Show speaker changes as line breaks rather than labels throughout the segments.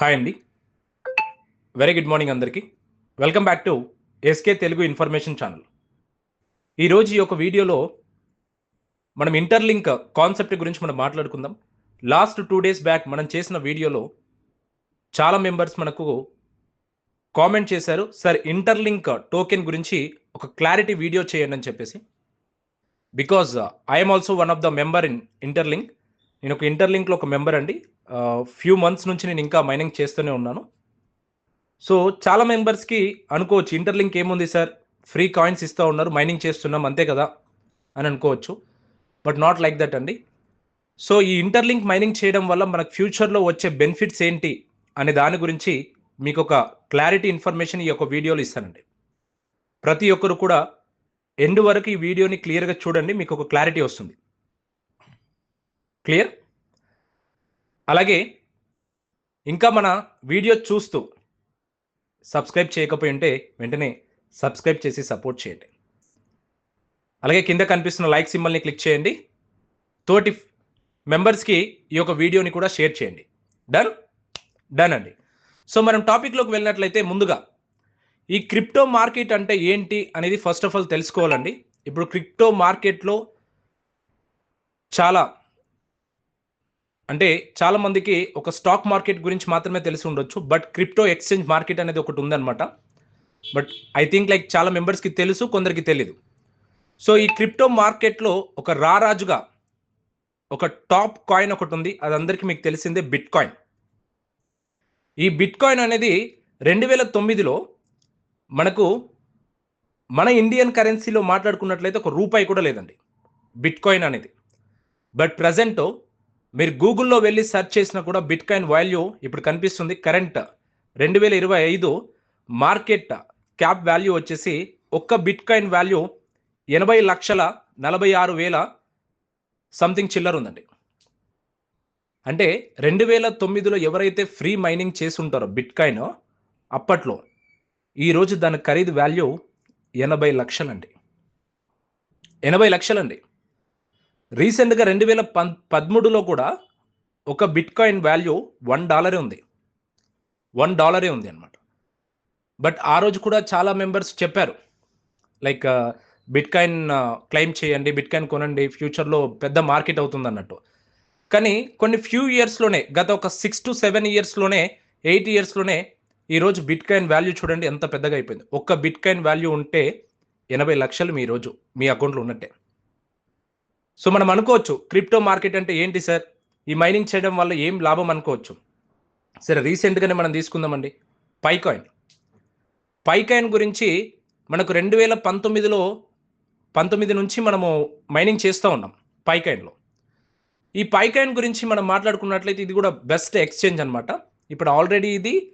Hi అండి very good morning అందరికీ. Welcome back to SK Telugu information channel ఈరోజు ఈ యొక్క వీడియోలో మనం ఇంటర్లింక్ కాన్సెప్ట్ గురించి మనం మాట్లాడుకుందాం. లాస్ట్ టూ డేస్ బ్యాక్ మనం చేసిన వీడియోలో చాలా మెంబర్స్ మనకు కామెంట్ చేశారు. సార్ ఇంటర్లింక్ టోకెన్ గురించి ఒక క్లారిటీ వీడియో చేయండి అని చెప్పేసి. Because I'm also one of the member in Interlink నేను ఒక ఇంటర్లింక్లో ఒక మెంబర్ అండి. ఫ్యూ మంత్స్ నుంచి నేను ఇంకా మైనింగ్ చేస్తూనే ఉన్నాను. సో చాలా మెంబర్స్కి అనుకోవచ్చు ఇంటర్లింక్ ఏముంది సార్? ఫ్రీ కాయిన్స్ ఇస్తూ ఉన్నారు మైనింగ్ చేస్తున్నాం అంతే కదా? అని అనుకోవచ్చు. బట్ నాట్ లైక్ దట్ అండి. సో ఈ ఇంటర్లింక్ మైనింగ్ చేయడం వల్ల మనకు ఫ్యూచర్లో వచ్చే బెనిఫిట్స్ ఏంటి అనే దాని గురించి మీకు ఒక క్లారిటీ ఇన్ఫర్మేషన్ ఈ యొక్క వీడియోలో ఇస్తానండి. ప్రతి ఒక్కరు కూడా ఎండ్ వరకు ఈ వీడియోని క్లియర్గా చూడండి మీకు ఒక క్లారిటీ వస్తుంది. క్లియర్? అలాగే ఇంకా మన వీడియో చూస్తూ సబ్స్క్రైబ్ చేయకపోయి ఉంటే వెంటనే సబ్స్క్రైబ్ చేసి సపోర్ట్ చేయండి. అలాగే కింద కనిపిస్తున్న లైక్ సింబల్ని క్లిక్ చేయండి. తోటి మెంబర్స్కి ఈ యొక్క వీడియోని కూడా షేర్ చేయండి. డన్? డన్ అండి. సో మనం టాపిక్లోకి వెళ్ళినట్లయితే ముందుగా ఈ క్రిప్టో మార్కెట్ అంటే ఏంటి అనేది ఫస్ట్ ఆఫ్ ఆల్ తెలుసుకోవాలండి. ఇప్పుడు క్రిప్టో మార్కెట్లో చాలా అంటే చాలా మందికి ఒక స్టాక్ మార్కెట్ గురించి మాత్రమే తెలిసి ఉండొచ్చు బట్ క్రిప్టో ఎక్స్చేంజ్ మార్కెట్ అనేది ఒకటి ఉందన్నమాట. బట్ ఐ థింక్ లైక్ చాలా మెంబర్స్కి తెలుసు కొందరికి తెలీదు. సో ఈ క్రిప్టో మార్కెట్లో ఒక రారాజుగా ఒక టాప్ కాయిన్ ఒకటి ఉంది అది అందరికీ మీకు తెలిసిందే బిట్ కాయిన్ ఈ బిట్ కాయిన్ అనేది రెండు వేల తొమ్మిదిలో మనకు మన ఇండియన్ కరెన్సీలో మాట్లాడుకున్నట్లయితే ఒక రూపాయి కూడా లేదండి బిట్ కాయిన్ అనేది. బట్ ప్రజెంట్ మీరు గూగుల్లో వెళ్ళి సెర్చ్ చేసినా కూడా బిట్ కాయిన్ వాల్యూ ఇప్పుడు కనిపిస్తుంది. కరెంట్ రెండు వేల ఇరవై ఐదు మార్కెట్ క్యాప్ వాల్యూ వచ్చేసి ఒక్క బిట్ కాయిన్ వాల్యూ ఎనభై లక్షల నలభై ఆరు వేల సంథింగ్ చిల్లర ఉందండి. అంటే రెండు వేల తొమ్మిదిలో ఎవరైతే ఫ్రీ మైనింగ్ చేసి ఉంటారో బిట్ కాయిన్ అప్పట్లో ఈరోజు దాని ఖరీదు వాల్యూ ఎనభై లక్షలండి. ఎనభై లక్షలండి. రీసెంట్గా రెండు వేల పం పదమూడులో కూడా ఒక బిట్ కాయిన్ వాల్యూ వన్ డాలరే ఉంది. వన్ డాలరే ఉంది అనమాట బట్ ఆ రోజు కూడా చాలా మెంబర్స్ చెప్పారు. లైక్ బిట్ కాయిన్ క్లెయిమ్ చేయండి బిట్ కాయిన్ కొనండి ఫ్యూచర్లో పెద్ద మార్కెట్ అవుతుంది అన్నట్టు. కానీ కొన్ని ఫ్యూ ఇయర్స్లోనే గత ఒక సిక్స్ టు సెవెన్ ఇయర్స్లోనే ఎయిట్ ఇయర్స్లోనే ఈరోజు బిట్ కాయిన్ వాల్యూ చూడండి ఎంత పెద్దగా అయిపోయింది. ఒక్క బిట్ కాయిన్ వాల్యూ ఉంటే ఎనభై లక్షలు మీ రోజు మీ అకౌంట్లో ఉన్నట్టే. సో మనం అనుకోవచ్చు క్రిప్టో మార్కెట్ అంటే ఏంటి సార్? ఈ మైనింగ్ చేయడం వల్ల ఏం లాభం అనుకోవచ్చు? సరే రీసెంట్గానే మనం తీసుకుందామండి. పైకాయిన్. పైకాయిన్ గురించి మనకు రెండు వేల పంతొమ్మిదిలో పంతొమ్మిది నుంచి మనము మైనింగ్ చేస్తూ ఉన్నాం పైకాయిన్లో. ఈ పైకాయిన్ గురించి మనం మాట్లాడుకున్నట్లయితే ఇది కూడా బెస్ట్ ఎక్స్చేంజ్ అనమాట ఇప్పుడు ఆల్రెడీ ఇది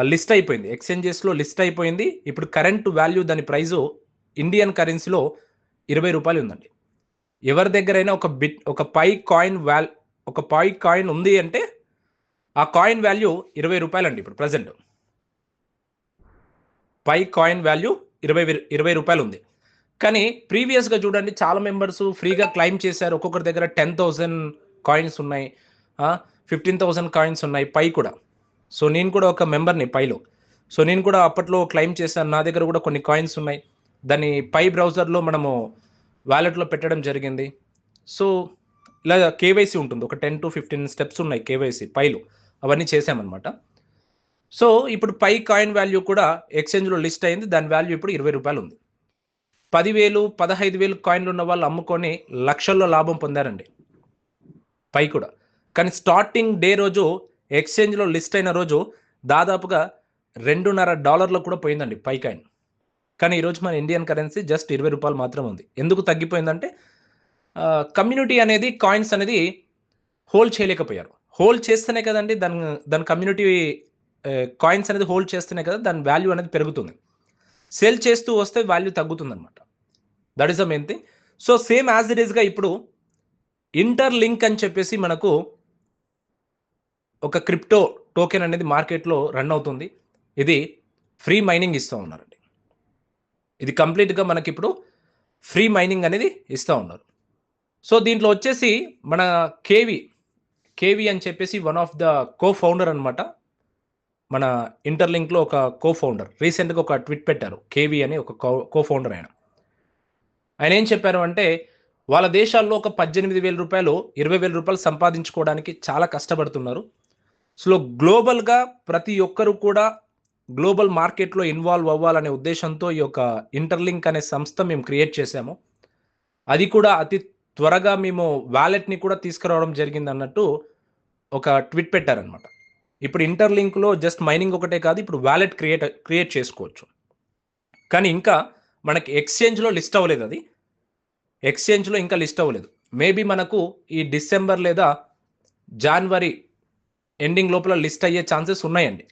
లిస్ట్ అయిపోయింది. ఎక్స్చేంజెస్లో లిస్ట్ అయిపోయింది. ఇప్పుడు కరెంట్ వాల్యూ దాని ప్రైజు ఇండియన్ కరెన్సీలో ఇరవై రూపాయలు ఉందండి. ఎవరి దగ్గరైనా ఒక బిట్ ఒక పై కాయిన్ వాల్ ఒక పై కాయిన్ ఉంది అంటే ఆ కాయిన్ వాల్యూ ఇరవై రూపాయలు అండి ఇప్పుడు ప్రజెంట్. పై కాయిన్ వాల్యూ ఇరవై ఇరవై రూపాయలు ఉంది కానీ ప్రీవియస్గా చూడండి చాలా మెంబర్స్ ఫ్రీగా క్లైమ్ చేశారు. ఒక్కొక్కరి దగ్గర టెన్ థౌజండ్ కాయిన్స్ ఉన్నాయి. ఫిఫ్టీన్ థౌజండ్ కాయిన్స్ ఉన్నాయి పై కూడా. సో నేను కూడా ఒక మెంబర్ని పైలో. సో నేను కూడా అప్పట్లో క్లైమ్ చేశాను. నా దగ్గర కూడా కొన్ని కాయిన్స్ ఉన్నాయి. దాన్ని పై బ్రౌజర్లో మనము వ్యాలెట్లో పెట్టడం జరిగింది. సో ఇలా కేవైసీ ఉంటుంది. ఒక టెన్ టు ఫిఫ్టీన్ స్టెప్స్ ఉన్నాయి కేవైసీ పైలో. అవన్నీ చేసామన్నమాట సో ఇప్పుడు పై కాయిన్ వాల్యూ కూడా ఎక్స్చేంజ్లో లిస్ట్ అయింది. దాని వాల్యూ ఇప్పుడు ఇరవై రూపాయలు ఉంది. పదివేలు పదహైదు వేలు కాయిన్లు ఉన్న వాళ్ళు అమ్ముకొని లక్షల్లో లాభం పొందారండి. పై కూడా. కానీ స్టార్టింగ్ డే రోజు ఎక్స్చేంజ్లో లిస్ట్ అయిన రోజు దాదాపుగా రెండున్నర డాలర్లో కూడా పోయిందండి పై కాయిన్. కానీ ఈరోజు మన ఇండియన్ కరెన్సీ జస్ట్ ఇరవై రూపాయలు మాత్రం ఉంది. ఎందుకు తగ్గిపోయిందంటే కమ్యూనిటీ అనేది కాయిన్స్ అనేది హోల్డ్ చేయలేకపోయారు. హోల్డ్ చేస్తేనే కదండి దాని దాని కమ్యూనిటీ కాయిన్స్ అనేది హోల్డ్ చేస్తేనే కదా దాని వాల్యూ అనేది పెరుగుతుంది. సేల్ చేస్తూ వస్తే వాల్యూ తగ్గుతుంది అనమాట that is the main thing so same as it ఈస్గా ఇప్పుడు ఇంటర్ లింక్ అని చెప్పేసి మనకు ఒక క్రిప్టో టోకెన్ అనేది మార్కెట్లో రన్ అవుతుంది. ఇది ఫ్రీ మైనింగ్ ఇస్తూ ఉన్నారండి. ఇది కంప్లీట్గా మనకి ఇప్పుడు ఫ్రీ మైనింగ్ అనేది ఇస్తూ ఉన్నారు. సో దీంట్లో వచ్చేసి మన కేవి కేవి అని చెప్పేసి one of the co founder అనమాట మన ఇంటర్లింక్లో ఒక కో ఫౌండర్ రీసెంట్గా ఒక ట్వీట్ పెట్టారు కేవీ అని ఒక కో ఫౌండర్ ఆయన. ఆయన ఏం చెప్పారు అంటే వాళ్ళ దేశాల్లో ఒక పద్దెనిమిది వేల రూపాయలు ఇరవై వేల రూపాయలు సంపాదించుకోవడానికి చాలా కష్టపడుతున్నారు. సో గ్లోబల్గా ప్రతి ఒక్కరు కూడా గ్లోబల్ మార్కెట్లో ఇన్వాల్వ్ అవ్వాలనే ఉద్దేశంతో ఈ యొక్క ఇంటర్లింక్ అనే సంస్థ మేము క్రియేట్ చేశాము. అది కూడా అతి త్వరగా మేము వ్యాలెట్ని కూడా తీసుకురావడం జరిగింది అన్నట్టు ఒక ట్వీట్ పెట్టారనమాట ఇప్పుడు ఇంటర్లింక్లో జస్ట్ మైనింగ్ ఒకటే కాదు ఇప్పుడు వ్యాలెట్ క్రియేట్ క్రియేట్ చేసుకోవచ్చు. కానీ ఇంకా మనకి ఎక్స్చేంజ్లో లిస్ట్ అవ్వలేదు అది. ఎక్స్చేంజ్లో ఇంకా లిస్ట్ అవ్వలేదు. మేబీ మనకు ఈ డిసెంబర్ లేదా జనవరి ఎండింగ్ లోపల లిస్ట్ అయ్యే ఛాన్సెస్ ఉన్నాయండి.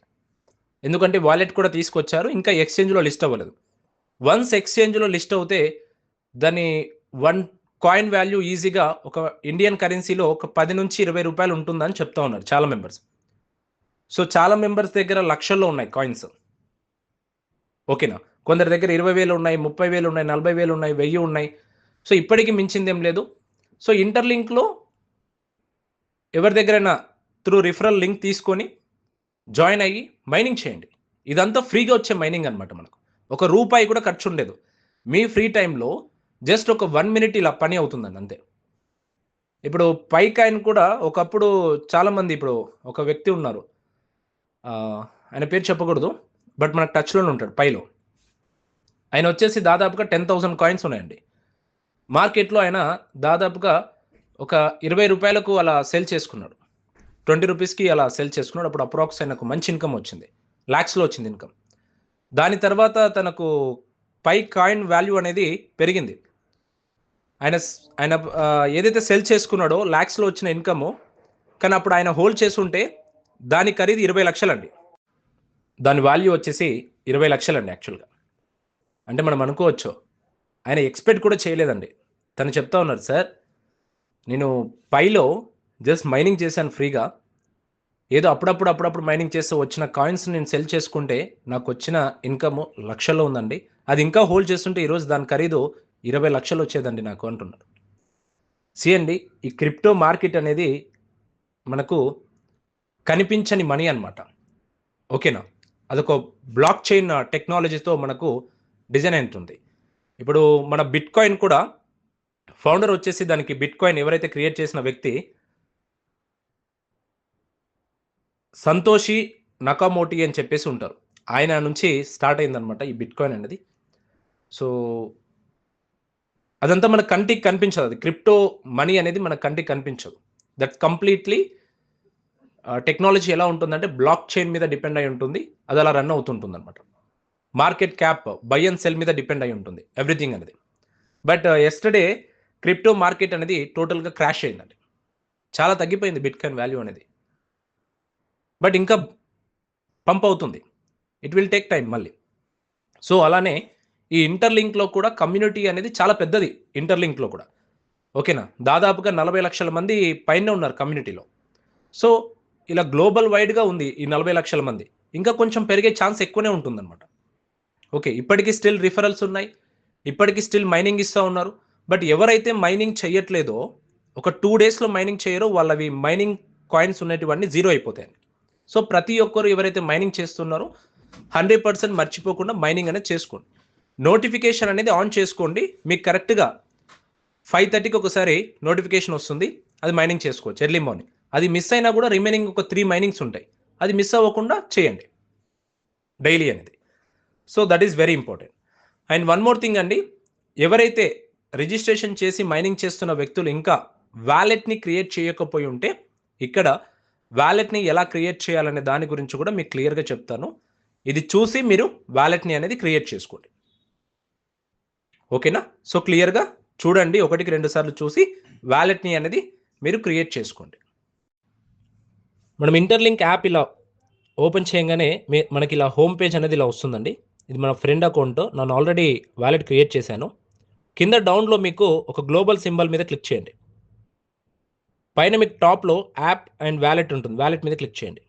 ఎందుకంటే వాలెట్ కూడా తీసుకొచ్చారు ఇంకా ఎక్స్చేంజ్లో లిస్ట్ అవ్వలేదు. వన్స్ ఎక్స్చేంజ్లో లిస్ట్ అవుతే దాని వన్ కాయిన్ వాల్యూ ఈజీగా ఒక ఇండియన్ కరెన్సీలో ఒక పది నుంచి ఇరవై రూపాయలు ఉంటుందని చెప్తా ఉన్నారు చాలా మెంబర్స్ సో చాలా మెంబర్స్ దగ్గర లక్షల్లో ఉన్నాయి కాయిన్స్ ఓకేనా? కొందరి దగ్గర ఇరవై వేలు ఉన్నాయి ముప్పై వేలు ఉన్నాయి నలభై వేలు ఉన్నాయి వెయ్యి ఉన్నాయి. సో ఇప్పటికీ మించిందేం లేదు. సో ఇంటర్లింక్లో ఎవరి దగ్గరైనా త్రూ రిఫరల్ లింక్ తీసుకొని జాయిన్ అయ్యి మైనింగ్ చేయండి. ఇదంతా ఫ్రీగా వచ్చే మైనింగ్ అనమాట మనకు. ఒక రూపాయి కూడా ఖర్చు ఉండదు. మీ ఫ్రీ టైంలో జస్ట్ ఒక వన్ మినిట్ ఇలా పని అవుతుందండి అంతే. ఇప్పుడు పై కాయిన్ కూడా ఒకప్పుడు చాలామంది ఇప్పుడు ఒక వ్యక్తి ఉన్నారు. ఆయన పేరు చెప్పకూడదు బట్ మనకు టచ్లోనే ఉంటాడు పైలో. ఆయన వచ్చేసి దాదాపుగా టెన్ థౌసండ్ కాయిన్స్ ఉన్నాయండి. మార్కెట్లో ఆయన దాదాపుగా ఒక ఇరవై రూపాయలకు అలా సెల్ చేసుకున్నాడు. ట్వంటీ రూపీస్కి అలా సెల్ చేసుకున్నాడు. అప్పుడు అప్రాక్స్ ఆయనకు మంచి ఇన్కమ్ వచ్చింది. ల్యాక్స్లో వచ్చింది ఇన్కమ్ దాని తర్వాత తనకు పై కాయిన్ వాల్యూ అనేది పెరిగింది. ఆయన ఆయన ఏదైతే సెల్ చేసుకున్నాడో ల్యాక్స్లో వచ్చిన ఇన్కమ్ కానీ అప్పుడు ఆయన హోల్డ్ చేసుంటే దాని ఖరీదు ఇరవై లక్షలండి. దాని వాల్యూ వచ్చేసి ఇరవై లక్షలండి యాక్చువల్గా అంటే మనం అనుకోవచ్చు ఆయన ఎక్స్పెక్ట్ కూడా చేయలేదండి. తను చెప్తా ఉన్నారు సార్ నేను పైలో జస్ట్ మైనింగ్ చేశాను ఫ్రీగా. ఏదో అప్పుడప్పుడు అప్పుడప్పుడు మైనింగ్ చేస్తే వచ్చిన కాయిన్స్ నేను సెల్ చేసుకుంటే నాకు వచ్చిన ఇన్కమ్ లక్షల్లో ఉందండి. అది ఇంకా హోల్డ్ చేస్తుంటే ఈరోజు దాని ఖరీదు ఇరవై లక్షలు వచ్చేదండి నాకు అంటున్నారు సి అండి ఈ క్రిప్టో మార్కెట్ అనేది మనకు కనిపించని మనీ అనమాట ఓకేనా? అదొక బ్లాక్ చైన్ టెక్నాలజీతో మనకు డిజైన్ అవుతుంది ఇప్పుడు మన బిట్ కాయిన్ కూడా ఫౌండర్ వచ్చేసి దానికి బిట్ కాయిన్ ఎవరైతే క్రియేట్ చేసిన వ్యక్తి సంతోషి నకామోటి అని చెప్పేసి ఉంటారు. ఆయన నుంచి స్టార్ట్ అయిందనమాట ఈ బిట్ కాయిన్ అనేది. సో అదంతా మన కంటికి కనిపించదు. అది క్రిప్టో మనీ అనేది మన కంటికి కనిపించదు. దట్ కంప్లీట్లీ టెక్నాలజీ ఎలా ఉంటుందంటే బ్లాక్ చైన్ మీద డిపెండ్ అయి ఉంటుంది. అది అలా రన్ అవుతుంటుంది అనమాట market cap buy and sell మీద డిపెండ్ అయి ఉంటుంది. ఎవ్రీథింగ్ అనేది. బట్ ఎస్టర్డే క్రిప్టో మార్కెట్ అనేది టోటల్గా క్రాష్ అయిందండి. చాలా తగ్గిపోయింది బిట్ కాయిన్ వాల్యూ అనేది. బట్ ఇంకా పంప్ అవుతుంది. ఇట్ విల్ టేక్ టైం మళ్ళీ. సో అలానే ఈ ఇంటర్లింక్లో కూడా కమ్యూనిటీ అనేది చాలా పెద్దది ఇంటర్లింక్లో కూడా. ఓకేనా? దాదాపుగా నలభై లక్షల మంది పైన ఉన్నారు కమ్యూనిటీలో సో ఇలా గ్లోబల్ వైడ్గా ఉంది ఈ నలభై లక్షల మంది. ఇంకా కొంచెం పెరిగే ఛాన్స్ ఎక్కువనే ఉంటుందన్నమాట. ఓకే ఇప్పటికీ స్టిల్ రిఫరల్స్ ఉన్నాయి. ఇప్పటికీ స్టిల్ మైనింగ్ ఇస్తూ ఉన్నారు. బట్ ఎవరైతే మైనింగ్ చేయట్లేదో ఒక టూ డేస్లో మైనింగ్ చేయరో వాళ్ళవి మైనింగ్ కాయిన్స్ ఉన్నటివన్నీ జీరో అయిపోతాయి. సో ప్రతి ఒక్కరు ఎవరైతే మైనింగ్ చేస్తున్నారో హండ్రెడ్ పర్సెంట్ మర్చిపోకుండా మైనింగ్ అనేది చేసుకోండి. నోటిఫికేషన్ అనేది ఆన్ చేసుకోండి. మీకు కరెక్ట్గా ఫైవ్ థర్టీకి ఒకసారి నోటిఫికేషన్ వస్తుంది. అది మైనింగ్ చేసుకోవచ్చు ఎర్లీ మార్నింగ్ అది మిస్ అయినా కూడా రిమైనింగ్ ఒక త్రీ మైనింగ్స్ ఉంటాయి. అది మిస్ అవ్వకుండా చేయండి. డైలీ అనేది. So that is very important and one more thing అండి. ఎవరైతే రిజిస్ట్రేషన్ చేసి మైనింగ్ చేస్తున్న వ్యక్తులు ఇంకా వ్యాలెట్ని క్రియేట్ చేయకపోయి ఉంటే ఇక్కడ వ్యాలెట్ని ఎలా క్రియేట్ చేయాలనే దాని గురించి కూడా మీకు క్లియర్గా చెప్తాను. ఇది చూసి మీరు వ్యాలెట్ని అనేది క్రియేట్ చేసుకోండి. ఓకేనా? సో క్లియర్గా చూడండి. ఒకటికి రెండు సార్లు చూసి వ్యాలెట్ని అనేది మీరు క్రియేట్ చేసుకోండి. మనం ఇంటర్లింక్ యాప్ ఇలా ఓపెన్ చేయగానే మనకి ఇలా హోమ్ పేజ్ అనేది ఇలా వస్తుందండి. ఇది మన ఫ్రెండ్ అకౌంట్. నేను ఆల్రెడీ వ్యాలెట్ క్రియేట్ చేశాను. కింద డౌన్లో మీకు ఒక గ్లోబల్ సింబల్ మీద క్లిక్ చేయండి. పైన మీకు టాప్లో యాప్ అండ్ వ్యాలెట్ ఉంటుంది. వ్యాలెట్ మీద క్లిక్ చేయండి.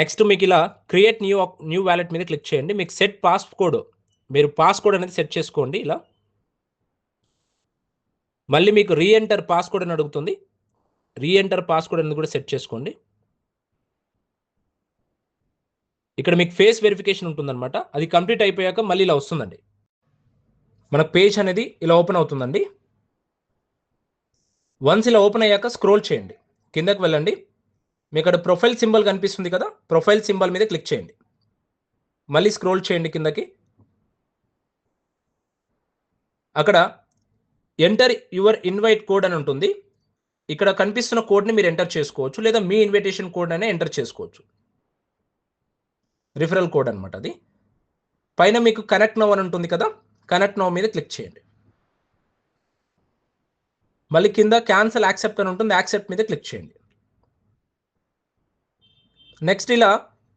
నెక్స్ట్ మీకు ఇలా క్రియేట్ న్యూ న్యూ వ్యాలెట్ మీద క్లిక్ చేయండి. మీకు సెట్ పాస్ కోడ్ మీరు పాస్ కోడ్ అనేది సెట్ చేసుకోండి ఇలా. మళ్ళీ మీకు రీఎంటర్ పాస్ కోడ్ అని అడుగుతుంది. రీఎంటర్ పాస్ కోడ్ అనేది కూడా సెట్ చేసుకోండి. ఇక్కడ మీకు ఫేస్ వెరిఫికేషన్ ఉంటుందన్నమాట. అది కంప్లీట్ అయిపోయాక మళ్ళీ ఇలా వస్తుందండి. మన పేజ్ అనేది ఇలా ఓపెన్ అవుతుందండి. వన్స్ ఇలా ఓపెన్ అయ్యాక స్క్రోల్ చేయండి. కిందకి వెళ్ళండి. మీకు అక్కడ ప్రొఫైల్ సింబల్ కనిపిస్తుంది కదా ప్రొఫైల్ సింబల్ మీద క్లిక్ చేయండి. మళ్ళీ స్క్రోల్ చేయండి కిందకి. అక్కడ ఎంటర్ యువర్ ఇన్వైట్ కోడ్ అని ఉంటుంది. ఇక్కడ కనిపిస్తున్న కోడ్ని మీరు ఎంటర్ చేసుకోవచ్చు లేదా మీ ఇన్విటేషన్ కోడ్ అనే ఎంటర్ చేసుకోవచ్చు. రిఫరల్ కోడ్ అనమాట అది. పైన మీకు కనెక్ట్ నవ్ అని ఉంటుంది కదా కనెక్ట్ నవ్ మీద క్లిక్ చేయండి. మళ్ళీ కింద క్యాన్సల్ యాక్సెప్ట్ అని ఉంటుంది. యాక్సెప్ట్ మీద క్లిక్ చేయండి. నెక్స్ట్ ఇలా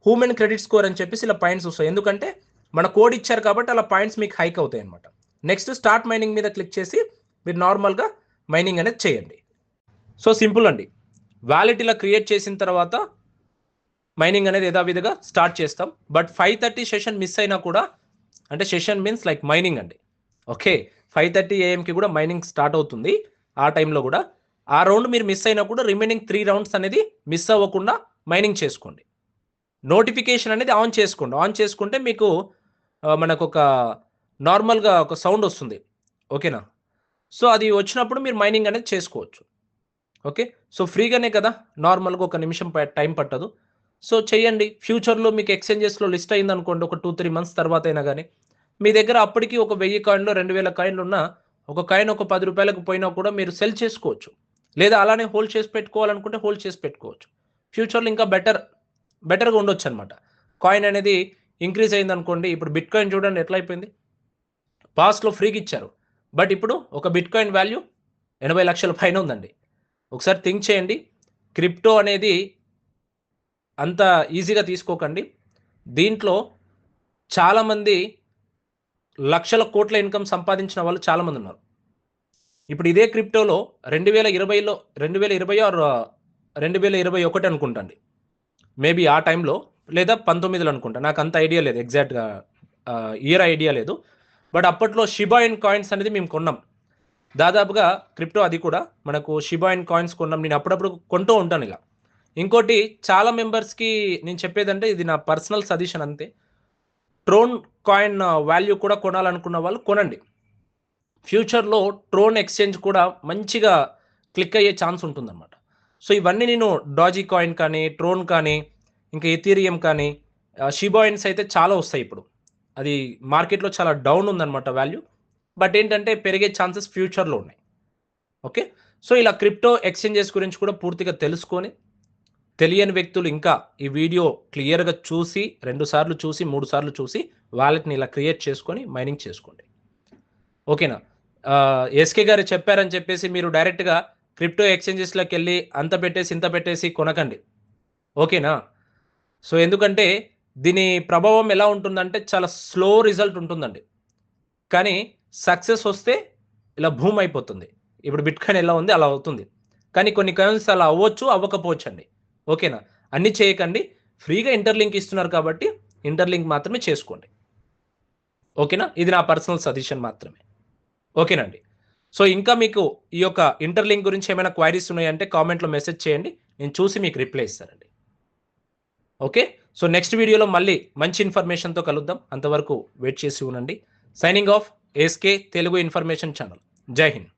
హ్యూమన్ క్రెడిట్ స్కోర్ అని చెప్పేసి ఇలా పాయింట్స్ వస్తాయి. ఎందుకంటే మన కోడ్ ఇచ్చారు కాబట్టి అలా పాయింట్స్ మీకు హైక్ అవుతాయి అనమాట నెక్స్ట్ స్టార్ట్ మైనింగ్ మీద క్లిక్ చేసి మీరు నార్మల్గా మైనింగ్ అనేది చేయండి. సో సింపుల్ అండి. వ్యాలెట్ ఇలా క్రియేట్ చేసిన తర్వాత మైనింగ్ అనేది యథావిధిగా స్టార్ట్ చేస్తాం. But five thirty session miss అయినా కూడా అంటే సెషన్ మీన్స్ లైక్ మైనింగ్ అండి. ఓకే ఫైవ్ థర్టీ ఏఎంకి కూడా మైనింగ్ స్టార్ట్ అవుతుంది. ఆ టైంలో కూడా ఆ రౌండ్ మీరు మిస్ అయినా కూడా రిమైనింగ్ త్రీ రౌండ్స్ అనేది మిస్ అవ్వకుండా మైనింగ్ చేసుకోండి. నోటిఫికేషన్ అనేది ఆన్ చేసుకోండి. ఆన్ చేసుకుంటే మీకు మనకు ఒక నార్మల్గా ఒక సౌండ్ వస్తుంది. ఓకేనా సో అది వచ్చినప్పుడు మీరు మైనింగ్ అనేది చేసుకోవచ్చు. ఓకే సో ఫ్రీగానే కదా? నార్మల్గా ఒక నిమిషం ప- టైం పట్టదు. సో చేయండి. ఫ్యూచర్లో మీకు ఎక్స్చేంజెస్లో లిస్ట్ అయింది అనుకోండి ఒక టూ త్రీ మంత్స్ తర్వాత అయినా కానీ మీ దగ్గర అప్పటికి ఒక వెయ్యి కాయిన్లు రెండు వేల కాయిన్లు ఉన్న ఒక కాయిన్ ఒక పది రూపాయలకు పోయినా కూడా మీరు సెల్ చేసుకోవచ్చు. లేదా అలానే హోల్డ్ చేసి పెట్టుకోవాలనుకుంటే హోల్డ్ చేసి పెట్టుకోవచ్చు. ఫ్యూచర్లో ఇంకా బెటర్ బెటర్గా ఉండొచ్చు అనమాట కాయిన్ అనేది ఇంక్రీజ్ అయింది అనుకోండి ఇప్పుడు బిట్ కాయిన్ చూడండి ఎట్లా అయిపోయింది? పాస్ట్లో ఫ్రీగా ఇచ్చారు. బట్ ఇప్పుడు ఒక బిట్ కాయిన్ వాల్యూ ఎనభై లక్షల పైన ఉందండి. ఒకసారి థింక్ చేయండి. క్రిప్టో అనేది అంత ఈజీగా తీసుకోకండి. దీంట్లో చాలామంది లక్షల కోట్ల ఇన్కమ్ సంపాదించిన వాళ్ళు చాలామంది ఉన్నారు. ఇప్పుడు ఇదే క్రిప్టోలో రెండు వేల ఇరవైలో రెండు వేల ఇరవై ఆరు రెండు వేల ఇరవై ఒకటి అనుకుంటండి. మేబీ ఆ టైంలో లేదా పంతొమ్మిదిలో అనుకుంటా. నాకు అంత ఐడియా లేదు ఎగ్జాక్ట్గా ఇయర్ ఐడియా లేదు. బట్ అప్పట్లో షిబా కాయిన్స్ అనేది మేము కొన్నాం. దాదాపుగా క్రిప్టో అది కూడా మనకు షిబాయిన్ కాయిన్స్ కొన్నాం. నేను అప్పుడప్పుడు కొంటూ ఉంటాను ఇలా ఇంకోటి చాలా మెంబర్స్కి నేను చెప్పేదంటే ఇది నా పర్సనల్ సజెషన్ అంతే. ట్రోన్ కాయిన్ వాల్యూ కూడా కొనాలనుకున్న వాళ్ళు కొనండి. ఫ్యూచర్లో ట్రోన్ ఎక్స్చేంజ్ కూడా మంచిగా క్లిక్ అయ్యే ఛాన్స్ ఉంటుందన్నమాట. సో ఇవన్నీ నేను డాజీ కాయిన్ కానీ ట్రోన్ కానీ ఇంకా ఎథీరియం కానీ షిబాయిన్స్ అయితే చాలా వస్తాయి ఇప్పుడు. అది మార్కెట్లో చాలా డౌన్ ఉందన్నమాట వాల్యూ. బట్ ఏంటంటే పెరిగే ఛాన్సెస్ ఫ్యూచర్లో ఉన్నాయి. ఓకే? సో ఇలా క్రిప్టో ఎక్స్చేంజెస్ గురించి కూడా పూర్తిగా తెలుసుకొని తెలియని వ్యక్తులు ఇంకా ఈ వీడియో క్లియర్గా చూసి రెండు సార్లు చూసి మూడు సార్లు చూసి వాలెట్ని ఇలా క్రియేట్ చేసుకొని మైనింగ్ చేసుకోండి. ఓకేనా? ఎస్కే గారు చెప్పారని చెప్పేసి మీరు డైరెక్ట్గా క్రిప్టో ఎక్స్చేంజెస్లోకి వెళ్ళి అంత పెట్టేసి ఇంత పెట్టేసి కొనకండి. ఓకేనా? సో ఎందుకంటే దీని ప్రభావం ఎలా ఉంటుందంటే చాలా స్లో రిజల్ట్ ఉంటుందండి. కానీ సక్సెస్ వస్తే ఇలా భూమి అయిపోతుంది. ఇప్పుడు బిట్ కాయిన్ ఎలా ఉంది అలా అవుతుంది. కానీ కొన్ని కాయిన్స్ అలా అవ్వచ్చు అవ్వకపోవచ్చు అండి ఓకేనా? అన్ని చేయకండి. ఫ్రీగా ఇంటర్లింక్ ఇస్తున్నారు కాబట్టి ఇంటర్లింక్ మాత్రమే చేసుకోండి. ఓకేనా? ఇది నా పర్సనల్ సజెషన్ మాత్రమే. ఓకేనండి. సో ఇంకా మీకు ఈ యొక్క ఇంటర్లింక్ గురించి ఏమైనా క్వైరీస్ ఉన్నాయంటే కామెంట్లో మెసేజ్ చేయండి. నేను చూసి మీకు రిప్లై ఇస్తానండి. ఓకే? సో నెక్స్ట్ వీడియోలో మళ్ళీ మంచి ఇన్ఫర్మేషన్తో కలుద్దాం. అంతవరకు వెయిట్ చేసి ఉండండి. Signing off SK Telugu information channel. Jai Hind.